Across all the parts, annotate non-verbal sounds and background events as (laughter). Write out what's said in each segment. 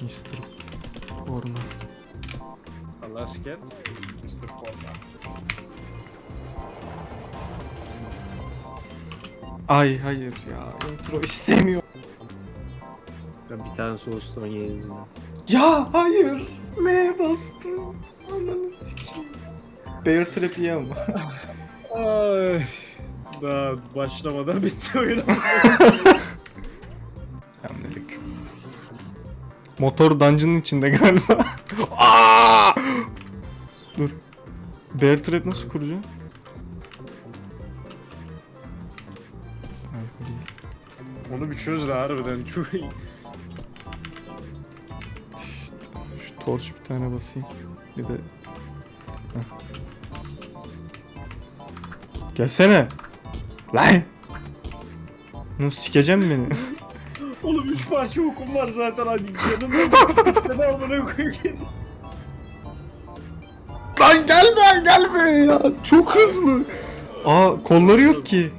Mr. Porno. Let's get Mr. Porno. Ay hayır ya. Intro istemiyor. Ben bir tane soğustan yedim. Ya hayır. M bastım. Ananı sikeyim. Bear Trap iyi ama. Ay. Daha başlamadan bitti oyun. (laughs) Motor dungeon'ın içinde galiba. (laughs) Aa! Dur. Bear Trap nasıl kuracağım? Onu bir çöz de harbiden çok iyi. Şu torç bir tane basayım. Bir de... Heh. Gelsene. Lan. Bunu sikeceğim beni. (laughs) Oğlum üç parça okum var zaten hadi canım istene amına koyayım. Lan gelme gelme ya. Çok hızlı. Aa kolları yok ki.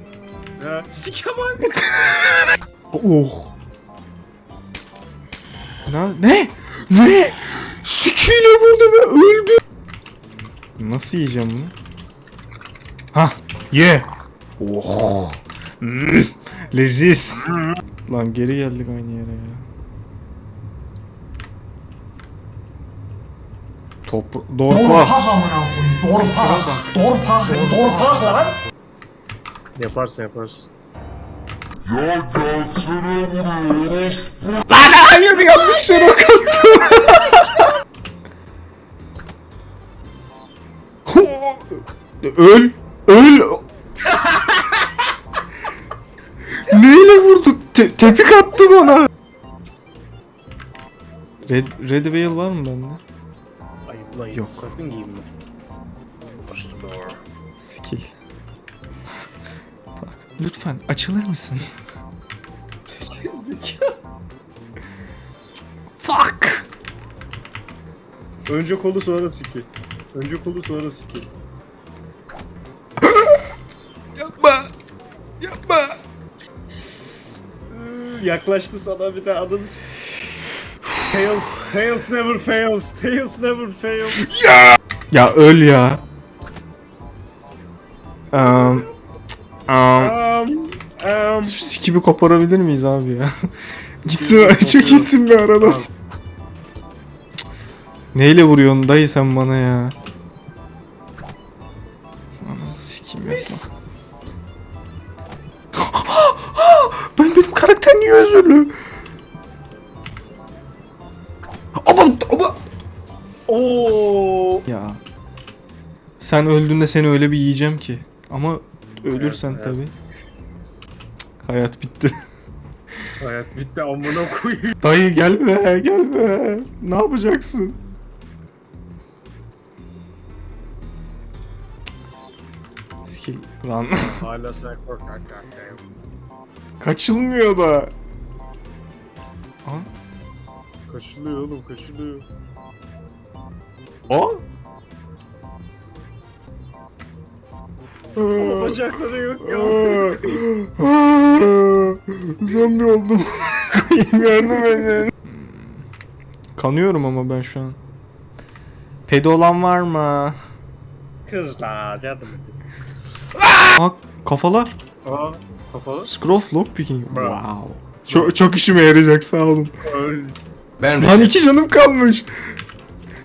Ya sikeman. Oh. Ne? Ne? Ne? Sikiyle vurdu ve öldü. Nasıl yiyeceğim bunu? Ha, ye. Oh. Mm, Leziz. Lan geri geldik aynı yere ya. Top Dorpa. Dorpak amına koyayım. Dorpak. Dorpak lan. Yaparsın yaparsın. Lan hayır yanlış yere ok attım. (laughs) Öl. Öl. Neyle vurduk? Te- tepik attı bana. Red, Red Veil var mı bende? Ayıplayın. Yok. Sakın giyinme. The door. Skill. Tak. Lütfen açılır mısın? (laughs) Fuck. Önce kolu sonra skill. Önce kolu sonra skill. Yaklaştı sana bir de adını s- Tails, Tails never fails, Tails never fails. Ya öl ya. Um, um, Um, um. şu sikibi koparabilir miyiz abi ya? (laughs) Gitsin (laughs) çok iyisin bir arada. Neyle vuruyorsun dayı sen bana ya? Aman sikeyim yapma. Benim karakter niye özürlü? Ama ama Oo. ya. Sen öldüğünde seni öyle bir yiyeceğim ki. Ama ölürsen Evet, tabi. Hayat bitti. (laughs) Hayat bitti amına koyayım. Dayı gelme gelme. Ne yapacaksın? Skill lan. Hala sen korkak kanka. Kaçılmıyor da. Aa. Kaçılıyor oğlum kaçılıyor. Aa. Ama bacakları yok ya. Zombi oldum. (laughs) Yardım edin. Kanıyorum ama ben şu an. Pedi olan var mı? Kızlar yardım edin. Aa kafalar. Aa kafalı. Scroll lockpicking. Bra. Wow. Çok, çok işime yarayacak sağ olun. Ben Lan iki canım kalmış.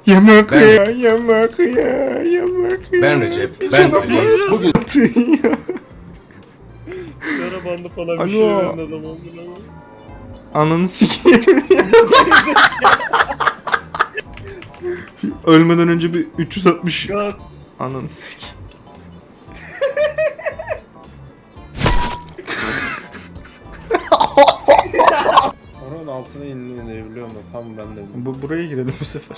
Yemek Ben- ya, yemek ya, yemek ya. Ben Recep. Bir Ben canım Recep. Bugün. Yara bandı falan Alo. bir şey verin adam amına koyayım. Ananı sikeyim. (laughs) Ölmeden önce bir 360 Ya ananı sik. Oranın altına inilebiliyor mu? Tam ben de. Bu buraya girelim bu sefer.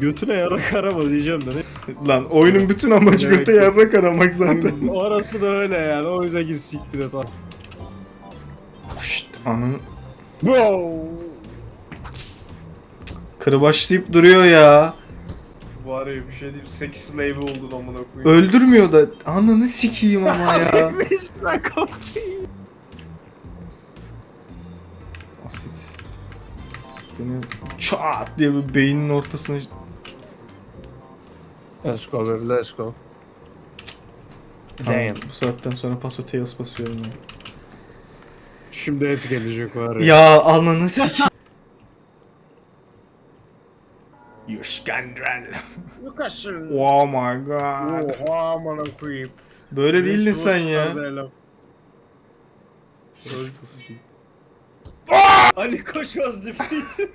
Götüne yarak arama diyeceğim de ne? Lan oyunun bütün amacı Evet. göte yarrak aramak zaten. (laughs) Orası da öyle yani o yüzden git siktir et abi. Şşt ananı Wow. kırbaçlayıp duruyor ya. Var ya bir şey diyeyim sex slave oldun amına koyayım. Öldürmüyor da ananı sikeyim ama ya. (laughs) Lan kafayı. Seni çat diye bir beynin ortasına... Let's go baby let's go. Tamam, Damn. bu saatten sonra paso tails basıyorum ya. Şimdi et gelecek var ya. Ya ananı sik. Yuskandral. Yukasın. Oh my god. Oha amına koyayım. Böyle değildin sen ya. uçtan böyle. Ali Koç was defeated.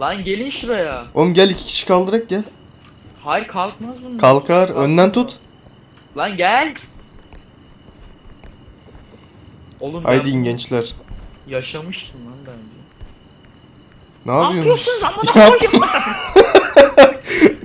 Lan gelin şuraya. Oğlum gel iki kişi kaldırak gel. Hayır kalkmaz bunlar. Kalkar. Önden tut. Lan gel. Oğlum Haydi ben gençler. yaşamıştım lan bence. Ne Ne yapıyorsunuz? yapıyorsunuz amına (laughs) Yap. koyayım? (laughs)